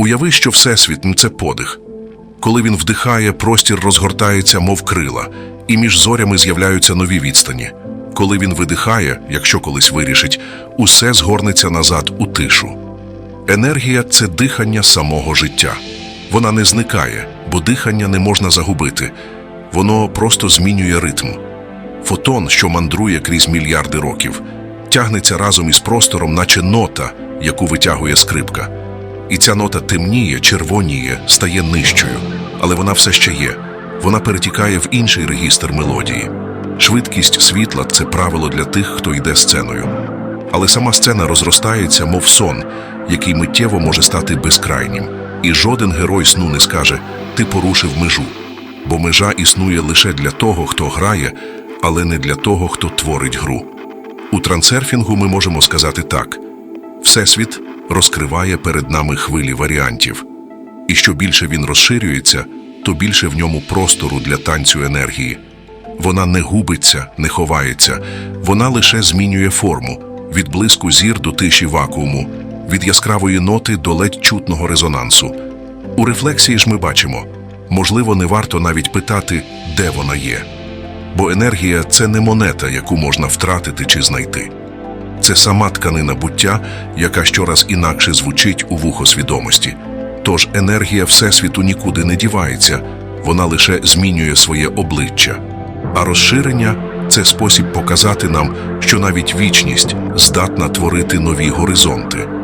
Уяви, що Всесвіт – це подих. Коли він вдихає, простір розгортається, мов крила, і між зорями з'являються нові відстані. Коли він видихає, якщо колись вирішить, усе згорнеться назад у тишу. Енергія це дихання самого життя. Вона не зникає, бо дихання не можна загубити. Воно просто змінює ритм. Фотон, що мандрує крізь мільярди років, тягнеться разом із простором, наче нота, яку витягує скрипка. І ця нота темніє, червоніє, стає нижчою, але вона все ще є. Вона перетікає в інший регістр мелодії. Швидкість світла це правило для тих, хто йде сценою. Але сама сцена розростається, мов сон, який миттєво може стати безкрайнім. І жоден герой сну не скаже Ти порушив межу. Бо межа існує лише для того, хто грає, але не для того, хто творить гру. У трансерфінгу ми можемо сказати так: Всесвіт розкриває перед нами хвилі варіантів. І що більше він розширюється, то більше в ньому простору для танцю енергії. Вона не губиться, не ховається, вона лише змінює форму від блиску зір до тиші вакууму, від яскравої ноти до ледь чутного резонансу. У рефлексії ж ми бачимо, можливо, не варто навіть питати, де вона є. Бо енергія це не монета, яку можна втратити чи знайти. Це сама тканина буття, яка щораз інакше звучить у вухо свідомості. Тож енергія Всесвіту нікуди не дівається, вона лише змінює своє обличчя. А розширення це спосіб показати нам, що навіть вічність здатна творити нові горизонти.